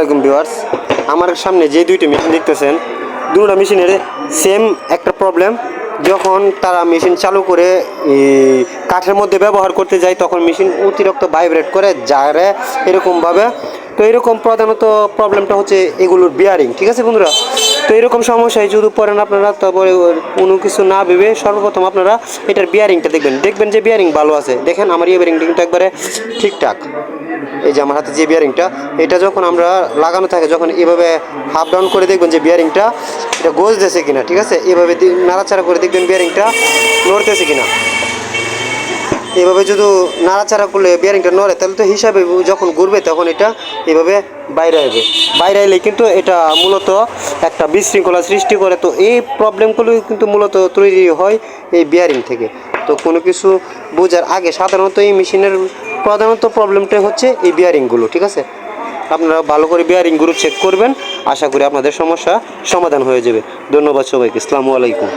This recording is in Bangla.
আলাইকুম ভিউয়ার্স। আমার সামনে যে দুইটি মেশিন দেখতেছেন, দুটো মেশিনের সেম একটা প্রবলেম যখন তারা মেশিন চালু করে কাঠের মধ্যে ব্যবহার করতে যায়, তখন মেশিন অতিরিক্ত ভাইব্রেট করে যারে এরকমভাবে। তো এরকম প্রধানত প্রবলেমটা হচ্ছে এগুলোর বিয়ারিং ঠিক আছে বন্ধুরা? তো এরকম সমস্যায় যদি পড়েন আপনারা, তারপরে কোনো কিছু না ভেবে সর্বপ্রথম আপনারা এটার বিয়ারিংটা দেখবেন। দেখবেন যে বিয়ারিং ভালো আছে। দেখেন আমার এই বিয়ারিংটা একবারে ঠিকঠাক। এই যে আমার হাতে যে বিয়ারিংটা এটা যখন আমরা লাগানো থাকে, যখন এভাবে হাফ ডাউন করে দেখবেন যে বিয়ারিংটা এটা গজতেছে কিনা, ঠিক আছে? এভাবে নাড়াচাড়া করে দেখবেন বিয়ারিংটা নড়তেছে কিনা। এভাবে যদি নাড়াচাড়া করলে বিয়ারিংটা নড়ে, তাহলে তো হিসাবে যখন ঘুরবে তখন এটা এভাবে বাইরে আসবে বাইরে এলে কিন্তু এটা মূলত একটা বিশৃঙ্খলা সৃষ্টি করে। তো এই প্রবলেমগুলো কিন্তু মূলত তৈরি হয় এই বিয়ারিং থেকে। তো কোনো কিছু বোঝার আগে সাধারণত এই মেশিনের প্রধানত প্রবলেমটাই হচ্ছে এই বিয়ারিংগুলো ঠিক আছে? আপনারা ভালো করে বিয়ারিংগুলো চেক করবেন। আশা করি আপনাদের সমস্যা সমাধান হয়ে যাবে। ধন্যবাদ সবাইকে। আসসালামু আলাইকুম।